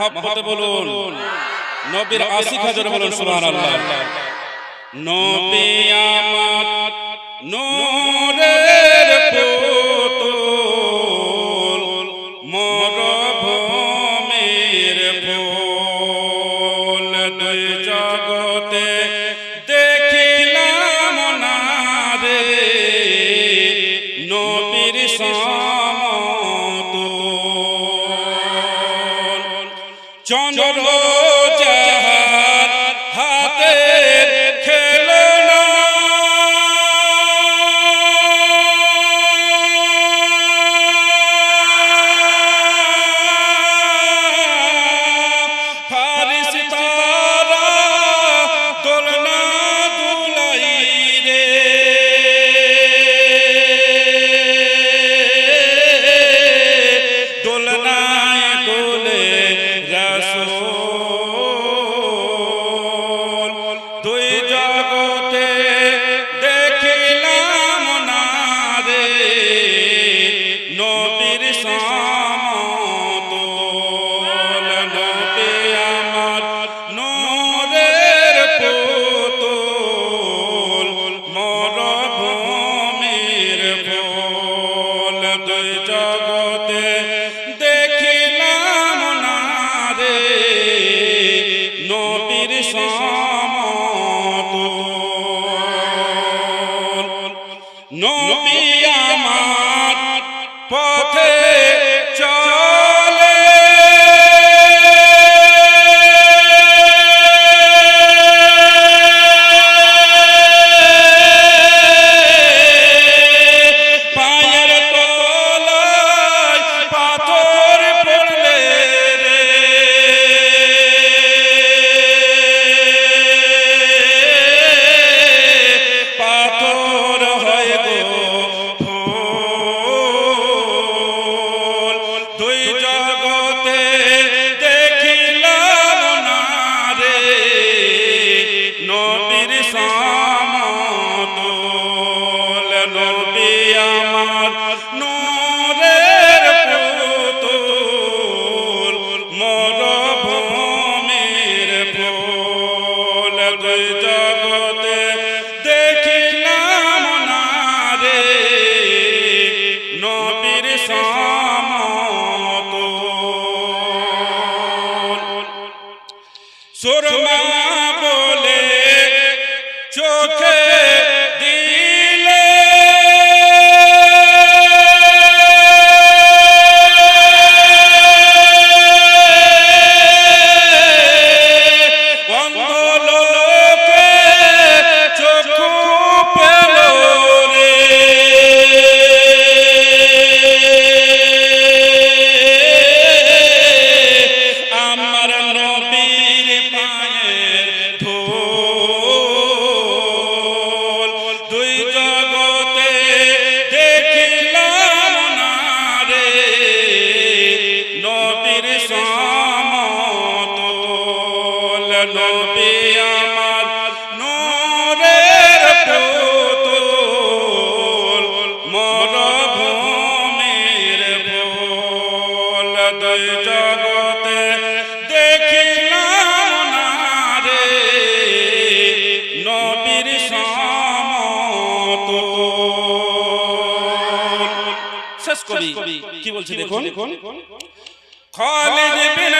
মহাব্বতে বলুন। নবীর আশিক হাজার বলুন সুবহানাল্লাহ। নবী আমার নূরের পুতুল মরভূমির ফুল। দুই জগতে দেখিলাম না রে। নবীর সমতুল জগতে দেখিলাম না রে নবীর সমত নবী 아이고 সুরমা বলে চোখে সমতুল নবী আমার নূরের পুতুল মরভূমির ফুল দুই জগতে দেখিলাম না রে নবীর সমতুল শেষ কবি। কি বলছে দেখুন? খালিদ বিন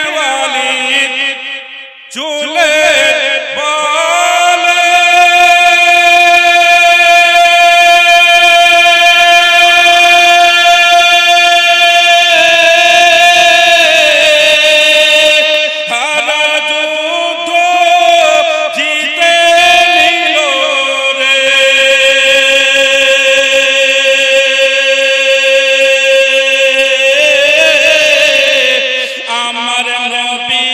আমার নবী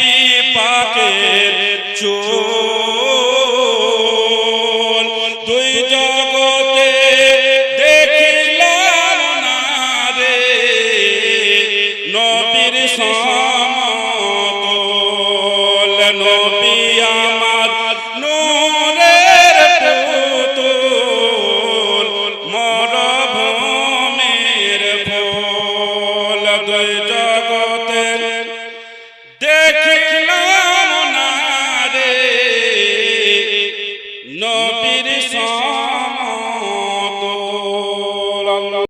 পাকের চোল দেখি